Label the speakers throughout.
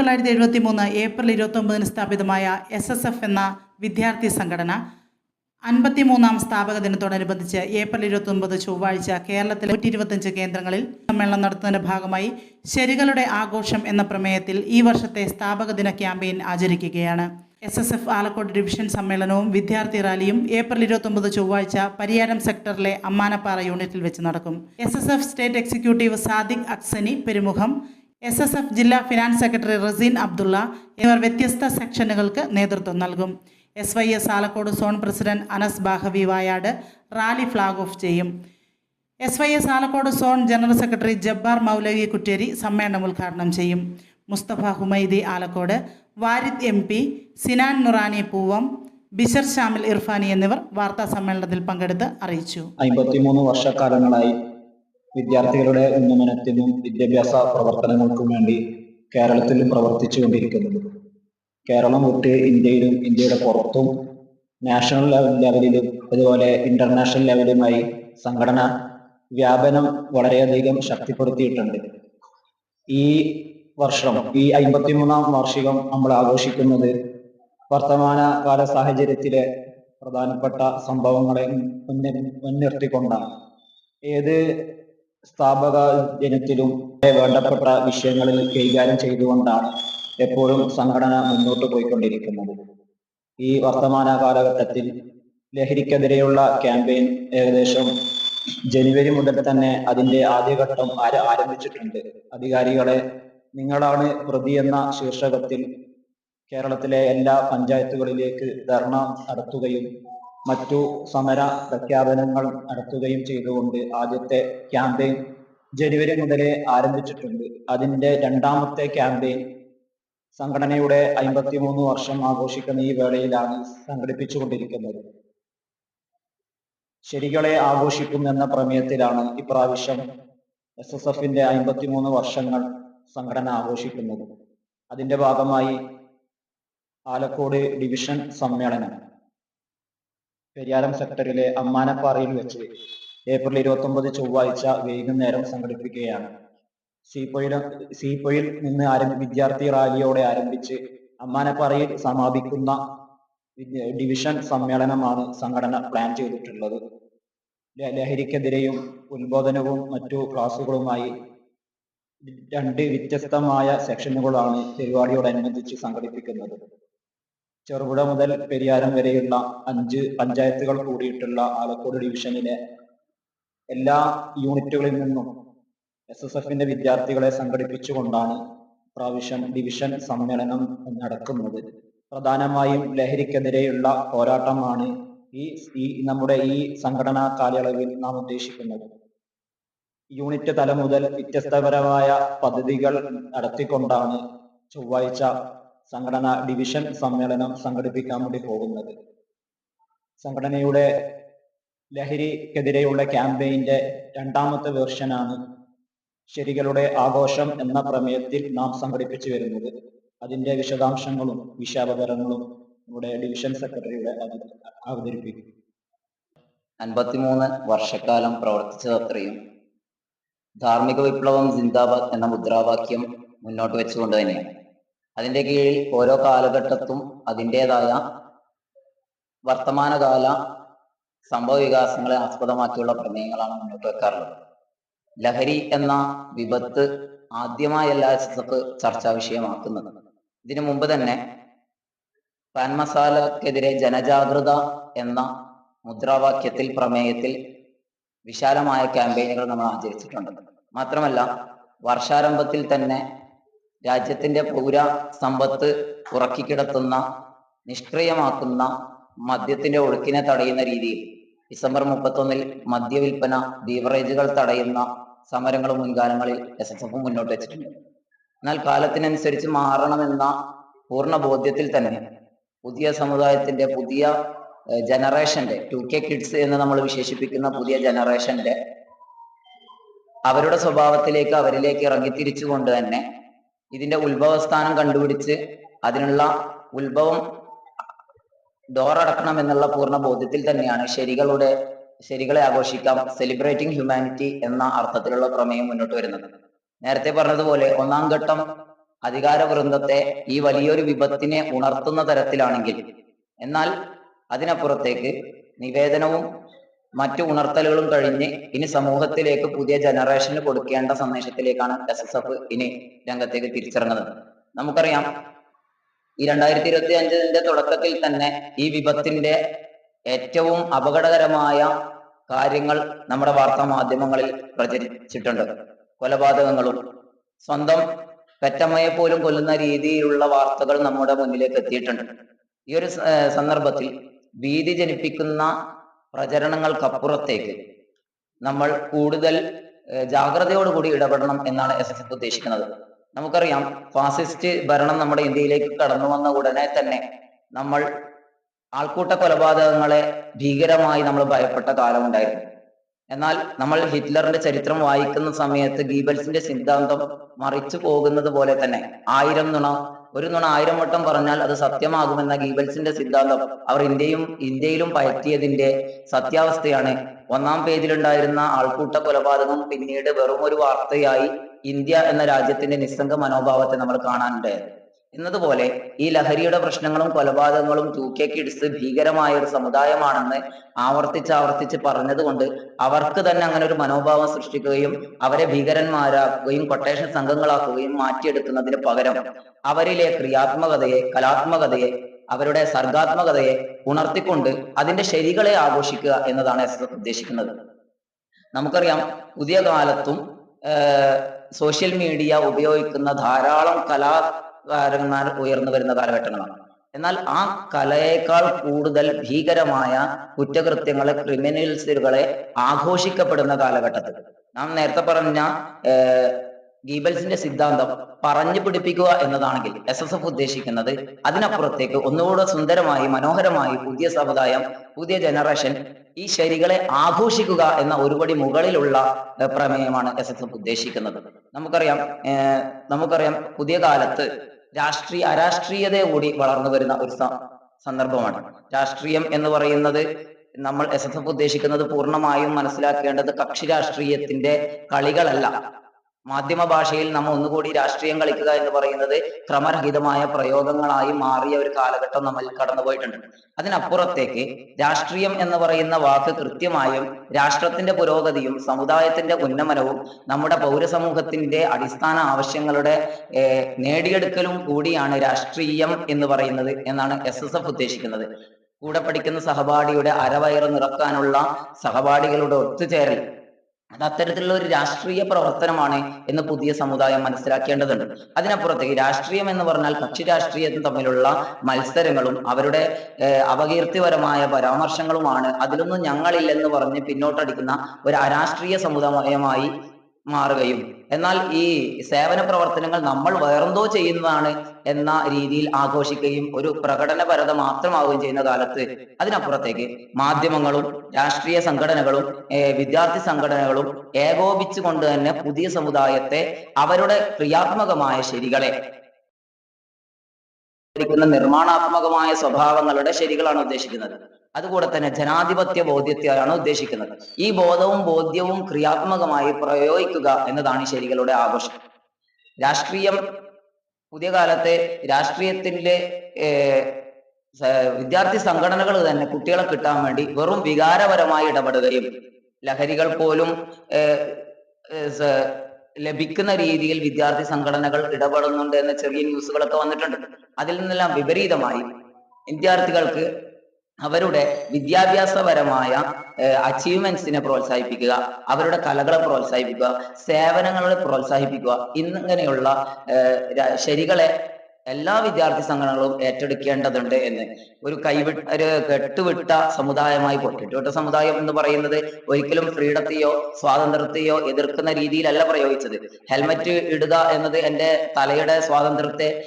Speaker 1: തൊള്ളായിരത്തി എഴുപത്തി മൂന്ന് ഏപ്രിൽ ഇരുപത്തൊമ്പതിന് സ്ഥാപിതമായ എസ് എസ് എഫ് എന്ന വിദ്യാർത്ഥി സംഘടന അൻപത്തിമൂന്നാം സ്ഥാപക ദിനത്തോടനുബന്ധിച്ച് ഏപ്രിൽ ഇരുപത്തൊമ്പത് ചൊവ്വാഴ്ച കേരളത്തിലെ നൂറ്റി ഇരുപത്തഞ്ച് കേന്ദ്രങ്ങളിൽ സമ്മേളനം നടത്തുന്നതിന്റെ ഭാഗമായി ശരികളുടെ ആഘോഷം എന്ന പ്രമേയത്തിൽ ഈ വർഷത്തെ സ്ഥാപക ദിന campaign ആചരിക്കുകയാണ്. S S F Alakode division സമ്മേളനവും വിദ്യാർത്ഥി റാലിയും ഏപ്രിൽ ഇരുപത്തൊമ്പത് ചൊവ്വാഴ്ച പരിയാരം സെക്ടറിലെ അമ്മാനപ്പാറ യൂണിറ്റിൽ വെച്ച് നടക്കും. S state executive Sadiq Aksani Perumukham S S F ജില്ലാ ഫിനാൻസ് സെക്രട്ടറി റസീൻ അബ്ദുള്ള എന്നിവർ വ്യത്യസ്ത സെക്ഷനുകൾക്ക് നേതൃത്വം നൽകും. S Y S Alakode zone president Anas Bahavi Vayad rally flag off ചെയ്യും. S Y S Alakode zone general secretary Jabbar Moulavi Kutteri സമ്മേളനം ഉദ്ഘാടനം ചെയ്യും. മുസ്തഫ ഹുമൈദി ആലക്കോട് വാരിദ് എം പി സിനാൻ നുറാനി പൂവം ബിഷർ ഷാമിൽ ഇർഫാനി എന്നിവർ വാർത്താ സമ്മേളനത്തിൽ പങ്കെടുത്ത് അറിയിച്ചു.
Speaker 2: അമ്പത്തിമൂന്ന് വർഷക്കാലങ്ങളായി വിദ്യാർത്ഥികളുടെ ഉന്നമനത്തിനും വിദ്യാഭ്യാസ പ്രവർത്തനങ്ങൾക്കും വേണ്ടി കേരളത്തിൽ പ്രവർത്തിച്ചുകൊണ്ടിരിക്കുന്നത്. കേരളം വിട്ട് ഇന്ത്യയിലും ഇന്ത്യയുടെ പുറത്തും നാഷണൽ ലെവലിലും അതുപോലെ ഇന്റർനാഷണൽ ലെവലുമായി സംഘടന വ്യാപനം വളരെയധികം ശക്തിപ്പെടുത്തിയിട്ടുണ്ട്. ഈ വർഷം ഈ അമ്പത്തിമൂന്നാം വാർഷികം നമ്മൾ ആഘോഷിക്കുന്നത് വർത്തമാന കാല സാഹചര്യത്തിലെ പ്രധാനപ്പെട്ട സംഭവങ്ങളെ മുന്നിൽ മുൻനിർത്തിക്കൊണ്ടാണ്. ഏത് സ്ഥാപക ദിനത്തിലും വേണ്ടപ്പെട്ട വിഷയങ്ങളിൽ കൈകാര്യം ചെയ്തുകൊണ്ടാണ് എപ്പോഴും സംഘടന മുന്നോട്ട് പോയിക്കൊണ്ടിരിക്കുന്നത്. ഈ വർത്തമാന കാലഘട്ടത്തിൽ ലഹരിക്കെതിരെയുള്ള ക്യാമ്പയിൻ ഏകദേശം ജനുവരി മുതൽ തന്നെ അതിന്റെ ആദ്യഘട്ടം ആര ആരംഭിച്ചിട്ടുണ്ട്. അധികാരികളെ നിങ്ങളാണ് പ്രതി എന്ന ശീർഷകത്തിൽ കേരളത്തിലെ എല്ലാ പഞ്ചായത്തുകളിലേക്ക് ധർണ നടത്തുകയും മറ്റു സമര പ്രഖ്യാപനങ്ങളും നടത്തുകയും ചെയ്തുകൊണ്ട് ആദ്യത്തെ ക്യാമ്പയിൻ ജനുവരി മുതലേ ആരംഭിച്ചിട്ടുണ്ട്. അതിന്റെ രണ്ടാമത്തെ ക്യാമ്പയിൻ സംഘടനയുടെ അമ്പത്തിമൂന്ന് വർഷം ആഘോഷിക്കുന്ന ഈ വേളയിലാണ് സംഘടിപ്പിച്ചുകൊണ്ടിരിക്കുന്നത്. ശരികളെ ആഘോഷിക്കും എന്ന പ്രമേയത്തിലാണ് ഇപ്രാവശ്യം എസ് എസ് എഫിന്റെ അമ്പത്തിമൂന്ന് വർഷങ്ങൾ സംഘടന ആഘോഷിക്കുന്നത്. അതിന്റെ ഭാഗമായി ആലക്കോട് ഡിവിഷൻ സമ്മേളനം. പെരിയാരം സെക്ടറിലെ അമ്മാനപ്പാറയിൽ വെച്ച് ഏപ്രിൽ ഇരുപത്തി ഒമ്പത് ചൊവ്വാഴ്ച വൈകുന്നേരം സംഘടിപ്പിക്കുകയാണ്. സീപ്പൊയിൽ സീപ്പൊയിൽ നിന്ന് ആരംഭി വിദ്യാർത്ഥി റാലിയോടെ ആരംഭിച്ച് അമ്മാനപ്പാറയിൽ സമാപിക്കുന്ന ഡിവിഷൻ സമ്മേളനമാണ് സംഘടന പ്ലാൻ ചെയ്തിട്ടുള്ളത്. ലഹരിക്കെതിരെയും ഉത്ബോധനവും മറ്റു ക്ലാസുകളുമായി രണ്ട് വ്യത്യസ്തമായ സെക്ഷനുകളാണ് പരിപാടിയോടനുബന്ധിച്ച് സംഘടിപ്പിക്കുന്നത്. ചെറുപുഴ മുതൽ പെരിയാരം വരെയുള്ള അഞ്ച് പഞ്ചായത്തുകൾ കൂടിയിട്ടുള്ള ആലക്കോട് ഡിവിഷനിലെ എല്ലാ യൂണിറ്റുകളിൽ നിന്നും എസ് എസ് എഫിന്റെ വിദ്യാർത്ഥികളെ സംഘടിപ്പിച്ചുകൊണ്ടാണ് പ്രാവശ്യം ഡിവിഷൻ സമ്മേളനം നടക്കുന്നത്. പ്രധാനമായും ലഹരിക്കെതിരെയുള്ള പോരാട്ടമാണ് ഈ ഈ നമ്മുടെ ഈ സംഘടനാ കാലയളവിൽ നാം ഉദ്ദേശിക്കുന്നത്. യൂണിറ്റ് തലം മുതൽ വ്യത്യസ്തപരമായ പദ്ധതികൾ നടത്തിക്കൊണ്ടാണ് ചൊവ്വാഴ്ച സംഘടന ഡിവിഷൻ സമ്മേളനം സംഘടിപ്പിക്കാൻ വേണ്ടി പോകുന്നത്. സംഘടനയുടെ ലഹരിക്കെതിരെയുള്ള ക്യാമ്പയിന്റെ രണ്ടാമത്തെ വേർഷനാണ് ശരികളുടെ ആഘോഷം എന്ന പ്രമേയത്തിൽ നാം സംഘടിപ്പിച്ചു വരുന്നത്. അതിന്റെ വിശദാംശങ്ങളും വിശാപകരങ്ങളും നമ്മുടെ ഡിവിഷൻ സെക്രട്ടറിയുടെ അവത- അവതരിപ്പിക്കും.
Speaker 3: അൻപത്തിമൂന്ന് വർഷക്കാലം പ്രവർത്തിച്ചതത്രയും ധാർമ്മിക വിപ്ലവം ജിന്ദാബാദ് എന്ന മുദ്രാവാക്യം മുന്നോട്ട് വെച്ചുകൊണ്ട് തന്നെയാണ്. അതിന്റെ കീഴിൽ ഓരോ കാലഘട്ടത്തും അതിന്റെതായ വർത്തമാനകാല സംഭവ വികാസങ്ങളെ ആസ്പദമാക്കിയുള്ള പ്രമേയങ്ങളാണ് മുന്നോട്ട് വെക്കാറുള്ളത്. ലഹരി എന്ന വിപത്ത് ആദ്യമായല്ല എഫ് ചർച്ചാ വിഷയമാക്കുന്നത്. ഇതിനു മുമ്പ് തന്നെ പാൻ മസാലക്കെതിരെ ജനജാഗ്രത എന്ന മുദ്രാവാക്യത്തിൽ പ്രമേയത്തിൽ വിശാലമായ ക്യാമ്പയിനുകൾ നമ്മൾ ആചരിച്ചിട്ടുണ്ട്. മാത്രമല്ല വർഷാരംഭത്തിൽ തന്നെ രാജ്യത്തിന്റെ പൗര സമ്പത്ത് ഉറക്കി കിടത്തുന്ന നിഷ്ക്രിയമാക്കുന്ന മദ്യത്തിന്റെ ഒഴുക്കിനെ തടയുന്ന രീതിയിൽ ഡിസംബർ മുപ്പത്തൊന്നിൽ മദ്യവിൽപ്പന ബീവറേജുകൾ തടയുന്ന സമരങ്ങളും മുൻകാലങ്ങളിൽ എസ് എസ് എഫ് മുന്നോട്ട് വെച്ചിട്ടുണ്ട്. എന്നാൽ കാലത്തിനനുസരിച്ച് മാറണമെന്ന പൂർണ ബോധ്യത്തിൽ തന്നെ പുതിയ സമുദായത്തിന്റെ പുതിയ ജനറേഷന്റെ ടു കെ കിഡ്സ് എന്ന് നമ്മൾ വിശേഷിപ്പിക്കുന്ന പുതിയ ജനറേഷന്റെ അവരുടെ സ്വഭാവത്തിലേക്ക് അവരിലേക്ക് ഇറങ്ങിത്തിരിച്ചുകൊണ്ട് തന്നെ ഇതിന്റെ ഉത്ഭവസ്ഥാനം കണ്ടുപിടിച്ച് അതിനുള്ള ഉത്ഭവം ഡോറടക്കണം എന്നുള്ള പൂർണ ബോധ്യത്തിൽ തന്നെയാണ് ശരികളുടെ ശരികളെ ആഘോഷിക്കാം സെലിബ്രേറ്റിംഗ് ഹ്യൂമാനിറ്റി എന്ന അർത്ഥത്തിലുള്ള പ്രമേയം മുന്നോട്ട് വരുന്നത്. നേരത്തെ പറഞ്ഞതുപോലെ ഒന്നാം ഘട്ടം അധികാര വൃന്ദത്തെ ഈ വലിയൊരു വിപത്തിനെ ഉണർത്തുന്ന തരത്തിലാണെങ്കിൽ എന്നാൽ അതിനപ്പുറത്തേക്ക് നിവേദനവും മറ്റു ഉണർത്തലുകളും കഴിഞ്ഞ് ഇനി സമൂഹത്തിലേക്ക് പുതിയ ജനറേഷന് കൊടുക്കേണ്ട സന്ദേശത്തിലേക്കാണ് എസ് എസ് എഫ് ഇനി രംഗത്തേക്ക് തിരിച്ചിറങ്ങുന്നത്. നമുക്കറിയാം ഈ രണ്ടായിരത്തി ഇരുപത്തി അഞ്ചിന്റെ തുടക്കത്തിൽ തന്നെ ഈ വിപത്തിന്റെ ഏറ്റവും അപകടകരമായ കാര്യങ്ങൾ നമ്മുടെ വാർത്താ മാധ്യമങ്ങളിൽ പ്രചരിച്ചിട്ടുണ്ട്. കൊലപാതകങ്ങളും സ്വന്തം പെറ്റമ്മയെ പോലും കൊല്ലുന്ന രീതിയിലുള്ള വാർത്തകൾ നമ്മുടെ മുന്നിലേക്ക് എത്തിയിട്ടുണ്ട്. ഈ ഒരു സന്ദർഭത്തിൽ ഭീതി ജനിപ്പിക്കുന്ന പ്രചരണങ്ങൾക്കപ്പുറത്തേക്ക് നമ്മൾ കൂടുതൽ ജാഗ്രതയോടുകൂടി ഇടപെടണം എന്നാണ് എസ് എഫ് ഉദ്ദേശിക്കുന്നത്. നമുക്കറിയാം ഫാസിസ്റ്റ് ഭരണം നമ്മുടെ ഇന്ത്യയിലേക്ക് കടന്നു വന്ന ഉടനെ തന്നെ നമ്മൾ ആൾക്കൂട്ട കൊലപാതകങ്ങളെ ഭീകരമായി നമ്മൾ ഭയപ്പെട്ട കാലമുണ്ടായിരുന്നു. എന്നാൽ നമ്മൾ ഹിറ്റ്ലറിന്റെ ചരിത്രം വായിക്കുന്ന സമയത്ത് ഗീബൽസിന്റെ സിദ്ധാന്തം മറിച്ചു പോകുന്നത് പോലെ തന്നെ ആയിരം നുണ ഒരു നുണ ആയിരം വട്ടം പറഞ്ഞാൽ അത് സത്യമാകുമെന്ന ഗീബൽസിന്റെ സിദ്ധാന്തം അവർ ഇന്ത്യയും ഇന്ത്യയിലും പയറ്റിയതിന്റെ സത്യാവസ്ഥയാണ്. ഒന്നാം പേജിലുണ്ടായിരുന്ന ആൾക്കൂട്ട കൊലപാതകം പിന്നീട് വെറും ഒരു വാർത്തയായി ഇന്ത്യ എന്ന രാജ്യത്തിന്റെ നിസ്സംഗ മനോഭാവത്തെ നമ്മൾ കാണാനുണ്ടായത് എന്നതുപോലെ ഈ ലഹരിയുടെ പ്രശ്നങ്ങളും കൊലപാതകങ്ങളും ടു കെ ഭീകരമായ ഒരു സമുദായമാണെന്ന് ആവർത്തിച്ച് ആവർത്തിച്ച് പറഞ്ഞതുകൊണ്ട് അവർക്ക് തന്നെ അങ്ങനെ ഒരു മനോഭാവം സൃഷ്ടിക്കുകയും അവരെ ഭീകരന്മാരാക്കുകയും കൊട്ടേഷൻ സംഘങ്ങളാക്കുകയും മാറ്റിയെടുക്കുന്നതിന് പകരം അവരിലെ ക്രിയാത്മകതയെ കലാത്മകതയെ അവരുടെ സർഗാത്മകതയെ ഉണർത്തിക്കൊണ്ട് അതിന്റെ ശരികളെ ആഘോഷിക്കുക എന്നതാണ് എസ് ഉദ്ദേശിക്കുന്നത്. നമുക്കറിയാം പുതിയ കാലത്തും സോഷ്യൽ മീഡിയ ഉപയോഗിക്കുന്ന ധാരാളം കലാകാരന്മാർ ഉയർന്നു വരുന്ന കാലഘട്ടങ്ങളാണ്. എന്നാൽ ആ കലയേക്കാൾ കൂടുതൽ ഭീകരമായ കുറ്റകൃത്യങ്ങളെ ക്രിമിനൽസുകളെ ആഘോഷിക്കപ്പെടുന്ന കാലഘട്ടത്തിൽ. നാം നേരത്തെ പറഞ്ഞ ഗീബൽസിന്റെ സിദ്ധാന്തം പറഞ്ഞു പിടിപ്പിക്കുക എന്നതാണെങ്കിൽ എസ് എസ് എഫ് ഉദ്ദേശിക്കുന്നത് അതിനപ്പുറത്തേക്ക് ഒന്നുകൂടെ സുന്ദരമായി മനോഹരമായി പുതിയ സമുദായം പുതിയ ജനറേഷൻ ഈ ശരികളെ ആഘോഷിക്കുക എന്ന ഒരുപടി മുകളിലുള്ള പ്രമേയമാണ് എസ് എസ് എഫ് ഉദ്ദേശിക്കുന്നത്. നമുക്കറിയാം നമുക്കറിയാം പുതിയ കാലത്ത് രാഷ്ട്രീയ അരാഷ്ട്രീയതയെ കൂടി വളർന്നു വരുന്ന ഒരു സന്ദർഭമാണ്. രാഷ്ട്രീയം എന്ന് പറയുന്നത് നമ്മൾ എസ് എസ് എഫ് ഉദ്ദേശിക്കുന്നത് പൂർണമായും മനസ്സിലാക്കേണ്ടത് കക്ഷി രാഷ്ട്രീയത്തിന്റെ കളികളല്ല. മാധ്യമ ഭാഷയിൽ നമ്മൾ ഒന്നുകൂടി രാഷ്ട്രീയം കളിക്കുക എന്ന് പറയുന്നത് ക്രമരഹിതമായ പ്രയോഗങ്ങളായി മാറിയ ഒരു കാലഘട്ടം നമ്മൾ കടന്നുപോയിട്ടുണ്ട്. അതിനപ്പുറത്തേക്ക് രാഷ്ട്രീയം എന്ന് പറയുന്ന വാക്ക് കൃത്യമായും രാഷ്ട്രത്തിന്റെ പുരോഗതിയും സമുദായത്തിന്റെ ഉന്നമനവും നമ്മുടെ പൗരസമൂഹത്തിന്റെ അടിസ്ഥാന ആവശ്യങ്ങളുടെ നേടിയെടുക്കലും കൂടിയാണ് രാഷ്ട്രീയം എന്ന് പറയുന്നത് എന്നാണ് എസ് എസ് എഫ് ഉദ്ദേശിക്കുന്നത്. കൂടെ പഠിക്കുന്ന സഹപാഠിയുടെ അരവയറ് നിറക്കാനുള്ള സഹപാഠികളുടെ ഒത്തുചേരൽ അത് അത്തരത്തിലുള്ള ഒരു രാഷ്ട്രീയ പ്രവർത്തനമാണ് എന്ന് പുതിയ സമുദായം മനസ്സിലാക്കേണ്ടതുണ്ട്. അതിനപ്പുറത്തേക്ക് രാഷ്ട്രീയം എന്ന് പറഞ്ഞാൽ കക്ഷി രാഷ്ട്രീയം തമ്മിലുള്ള മത്സരങ്ങളും അവരുടെ അപകീർത്തിപരമായ പരാമർശങ്ങളുമാണ്. അതിലൊന്നും ഞങ്ങളില്ലെന്ന് പറഞ്ഞ് പിന്നോട്ടടിക്കുന്ന ഒരു അരാഷ്ട്രീയ സമുദായമായി മാറുകയും. എന്നാൽ ഈ സേവന പ്രവർത്തനങ്ങൾ നമ്മൾ വേറെന്തോ ചെയ്യുന്നതാണ് എന്ന രീതിയിൽ ആഘോഷിക്കുകയും ഒരു പ്രകടനപരത മാത്രമാവുകയും ചെയ്യുന്ന കാലത്ത് അതിനപ്പുറത്തേക്ക് മാധ്യമങ്ങളും രാഷ്ട്രീയ സംഘടനകളും വിദ്യാർത്ഥി സംഘടനകളും ഏകോപിച്ചുകൊണ്ട് തന്നെ പുതിയ സമുദായത്തെ അവരുടെ ക്രിയാത്മകമായ ശരികളെ ക്കുന്ന നിർമ്മാണാത്മകമായ സ്വഭാവങ്ങളുടെ ശരികളാണ് ഉദ്ദേശിക്കുന്നത്. അതുകൂടെ തന്നെ ജനാധിപത്യ ബോധ്യത്തെയാണ് ഉദ്ദേശിക്കുന്നത്. ഈ ബോധവും ബോധ്യവും ക്രിയാത്മകമായി പ്രയോഗിക്കുക എന്നതാണ് ഈ ശരികളുടെ ആഘോഷം. രാഷ്ട്രീയം പുതിയ കാലത്തെ രാഷ്ട്രീയത്തിന്റെ വിദ്യാർത്ഥി സംഘടനകൾ തന്നെ കുട്ടികളെ കിട്ടാൻ വേണ്ടി വെറും വികാരപരമായി ഇടപെടുകയും ലഹരികൾ പോലും ലഭിക്കുന്ന രീതിയിൽ വിദ്യാർത്ഥി സംഘടനകൾ ഇടപെടുന്നുണ്ട് എന്ന ചെറിയ ന്യൂസുകളൊക്കെ വന്നിട്ടുണ്ട്. അതിൽ നിന്നെല്ലാം വിപരീതമായി വിദ്യാർത്ഥികൾക്ക് അവരുടെ വിദ്യാഭ്യാസപരമായ അച്ചീവ്മെന്റ്സിനെ പ്രോത്സാഹിപ്പിക്കുക അവരുടെ കലകളെ പ്രോത്സാഹിപ്പിക്കുക സേവനങ്ങളെ പ്രോത്സാഹിപ്പിക്കുക ഇന്നിങ്ങനെയുള്ള ശരികളെ എല്ലാ വിദ്യാർത്ഥി സംഘടനകളും ഏറ്റെടുക്കേണ്ടതുണ്ട് എന്ന്. ഒരു കൈവിട്ട ഒരു കെട്ടുവിട്ട സമുദായമായി കെട്ടുവിട്ട സമുദായം എന്ന് പറയുന്നത് ഒരിക്കലും ഫ്രീഡത്തെയോ സ്വാതന്ത്ര്യത്തെയോ എതിർക്കുന്ന രീതിയിലല്ല പ്രയോഗിച്ചത്. ഹെൽമറ്റ് ഇടുക എന്നത് എന്റെ തലയുടെ സ്വാതന്ത്ര്യത്തെ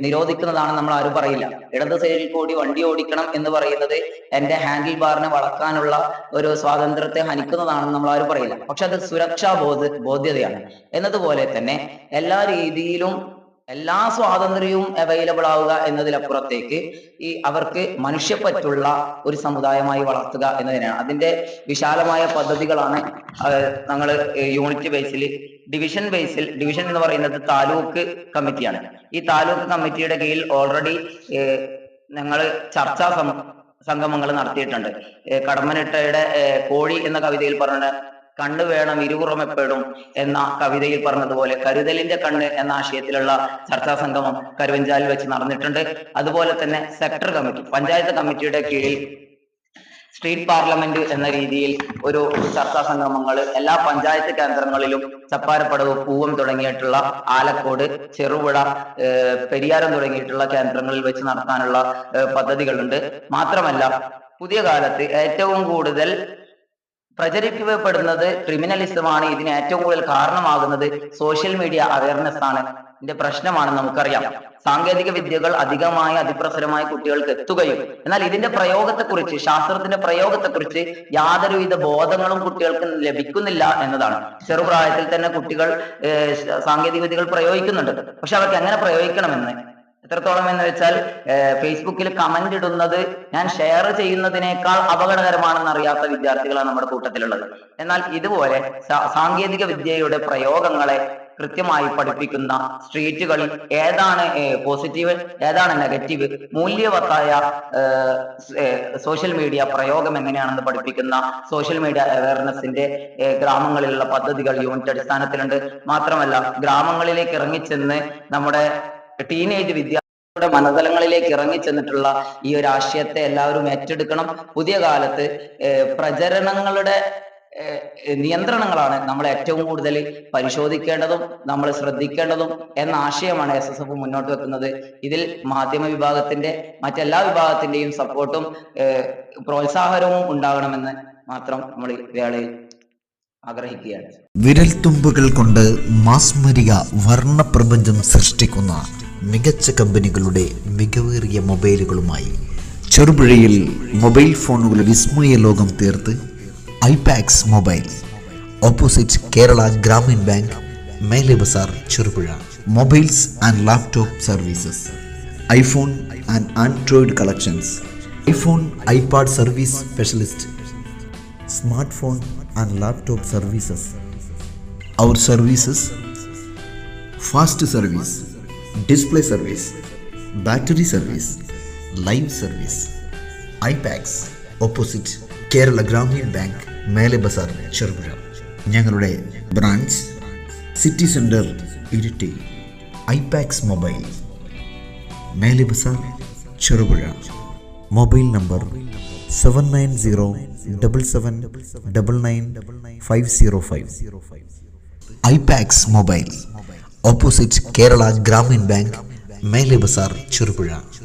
Speaker 3: നിരോധിക്കുന്നതാണ് നമ്മൾ ആരും പറയില്ല. ഇടത് സൈഡിൽ കൂടി വണ്ടി ഓടിക്കണം എന്ന് പറയുന്നത് എന്റെ ഹാൻഡിൽ ബാറിനെ വളക്കാനുള്ള ഒരു സ്വാതന്ത്ര്യത്തെ ഹനിക്കുന്നതാണെന്ന് നമ്മൾ ആരും പറയില്ല. പക്ഷെ അത് സുരക്ഷാ ബോധ ബോധ്യതയാണ്. എന്നതുപോലെ തന്നെ എല്ലാ രീതിയിലും എല്ലാ സ്വാതന്ത്ര്യവും അവൈലബിൾ ആവുക എന്നതിലപ്പുറത്തേക്ക് ഈ അവർക്ക് മനുഷ്യപ്പറ്റുള്ള ഒരു സമുദായമായി വളർത്തുക എന്നതിനാണ്. അതിന്റെ വിശാലമായ പദ്ധതികളാണ് നമ്മൾ യൂണിറ്റ് ബേസിൽ ഡിവിഷൻ ബേസിൽ ഡിവിഷൻ എന്ന് പറയുന്നത് താലൂക്ക് കമ്മിറ്റിയാണ്. ഈ താലൂക്ക് കമ്മിറ്റിയുടെ കീഴിൽ ഓൾറെഡി ഞങ്ങൾ ചർച്ചാ സംഗമങ്ങൾ നടത്തിയിട്ടുണ്ട്. കടമ്മനിട്ടയുടെ കോഴി എന്ന കവിതയിൽ പറഞ്ഞ കണ്ണ് വേണം ഇരുപുറം എപ്പോഴും എന്ന കവിതയിൽ പറഞ്ഞതുപോലെ കരുതലിന്റെ കണ്ണ് എന്ന ആശയത്തിലുള്ള ചർച്ചാ സംഗമം കരുവഞ്ചാലിൽ വെച്ച് നടന്നിട്ടുണ്ട്. അതുപോലെ തന്നെ സെക്ടർ കമ്മിറ്റി പഞ്ചായത്ത് കമ്മിറ്റിയുടെ കീഴിൽ സ്ട്രീറ്റ് പാർലമെന്റ് എന്ന രീതിയിൽ ഒരു ചർച്ചാ സംഗമങ്ങൾ എല്ലാ പഞ്ചായത്ത് കേന്ദ്രങ്ങളിലും ചപ്പാരപ്പടവ് പൂവം തുടങ്ങിയിട്ടുള്ള ആലക്കോട് ചെറുപുഴ പെരിയാരം തുടങ്ങിയിട്ടുള്ള കേന്ദ്രങ്ങളിൽ വെച്ച് നടത്താനുള്ള പദ്ധതികളുണ്ട്. മാത്രമല്ല പുതിയ കാലത്ത് ഏറ്റവും കൂടുതൽ പ്രചരിക്കപ്പെടുന്നത് ക്രിമിനലിസമാണ്. ഇതിന് ഏറ്റവും കൂടുതൽ കാരണമാകുന്നത് സോഷ്യൽ മീഡിയ അവയർനെസ് ആണ്. ഇതിന്റെ പ്രശ്നമാണ് നമുക്കറിയാം. സാങ്കേതിക വിദ്യകൾ അധികമായി അതിപ്രസരമായി കുട്ടികൾക്ക് എത്തുകയും എന്നാൽ ഇതിന്റെ പ്രയോഗത്തെക്കുറിച്ച് ശാസ്ത്രത്തിന്റെ പ്രയോഗത്തെക്കുറിച്ച് യാതൊരുവിധ ബോധങ്ങളും കുട്ടികൾക്ക് ലഭിക്കുന്നില്ല എന്നതാണ്. ചെറുപ്രായത്തിൽ തന്നെ കുട്ടികൾ സാങ്കേതിക വിദ്യകൾ പ്രയോഗിക്കുന്നുണ്ട്. പക്ഷെ അവർക്ക് എങ്ങനെ പ്രയോഗിക്കണമെന്ന്? എത്രത്തോളം എന്ന് വെച്ചാൽ ഫേസ്ബുക്കിൽ കമന്റ് ഇടുന്നത് ഞാൻ ഷെയർ ചെയ്യുന്നതിനേക്കാൾ അപകടകരമാണെന്ന് അറിയാത്ത വിദ്യാർത്ഥികളാണ് നമ്മുടെ കൂട്ടത്തിലുള്ളത്. എന്നാൽ ഇതുപോലെ സാങ്കേതിക വിദ്യയുടെ പ്രയോഗങ്ങളെ കൃത്യമായി പഠിപ്പിക്കുന്ന സ്ട്രീറ്റുകളിൽ ഏതാണ് പോസിറ്റീവ് ഏതാണ് നെഗറ്റീവ് മൂല്യവത്തായ സോഷ്യൽ മീഡിയ പ്രയോഗം എങ്ങനെയാണെന്ന് പഠിപ്പിക്കുന്ന സോഷ്യൽ മീഡിയ അവയർനെസിന്റെ ഗ്രാമങ്ങളിലുള്ള പദ്ധതികൾ യൂണിറ്റ് അടിസ്ഥാനത്തിലുണ്ട്. മാത്രമല്ല ഗ്രാമങ്ങളിലേക്ക് ഇറങ്ങിച്ചെന്ന് നമ്മുടെ ടീനേജ് വിദ്യാർത്ഥികളുടെ മനതലങ്ങളിലേക്ക് ഇറങ്ങിച്ചെന്നിട്ടുള്ള ഈ ഒരു ആശയത്തെ എല്ലാവരും ഏറ്റെടുക്കണം. പുതിയ കാലത്ത് പ്രചരണങ്ങളുടെ നിയന്ത്രണങ്ങളാണ് നമ്മൾ ഏറ്റവും കൂടുതൽ പരിശോധിക്കേണ്ടതും നമ്മൾ ശ്രദ്ധിക്കേണ്ടതും എന്ന ആശയമാണ് എസ് എസ് എഫ് മുന്നോട്ട് വെക്കുന്നത്. ഇതിൽ മാധ്യമ വിഭാഗത്തിന്റെ മറ്റെല്ലാ വിഭാഗത്തിന്റെയും സപ്പോർട്ടും പ്രോത്സാഹനവും ഉണ്ടാകണമെന്ന് മാത്രം നമ്മൾ വേളയിൽ ആഗ്രഹിക്കുകയാണ്.
Speaker 4: വിരൽത്തുമ്പുകൾ കൊണ്ട് മാസ്മരിക വർണപ്രപഞ്ചം സൃഷ്ടിക്കുന്ന മികച്ച കമ്പനികളുടെ മികവേറിയ മൊബൈലുകളുമായി. ചെറുപുഴയിൽ മൊബൈൽ ഫോണുകളുടെ വിസ്മയ ലോകം തീർത്ത് iPacks mobile. Opposite Kerala Gramin bank Mele Bazar Cherupuzha. Mobiles and laptop services. IPhone and android collections. IPhone iPad service specialist. Smart phone and laptop services. Our services fast service, display service battery service live service iPacks opposite Kerala Gramin bank Mele Bazar Cherupuzha. ഞങ്ങളുടെ branch city centre Iritty iPacks mobile Mele Bazar Cherupuzha. Mobile number seven nine zero double seven double nine five zero five. IPacks mobile. Opposite Kerala Gramin bank Mele Bazar Cherupuzha.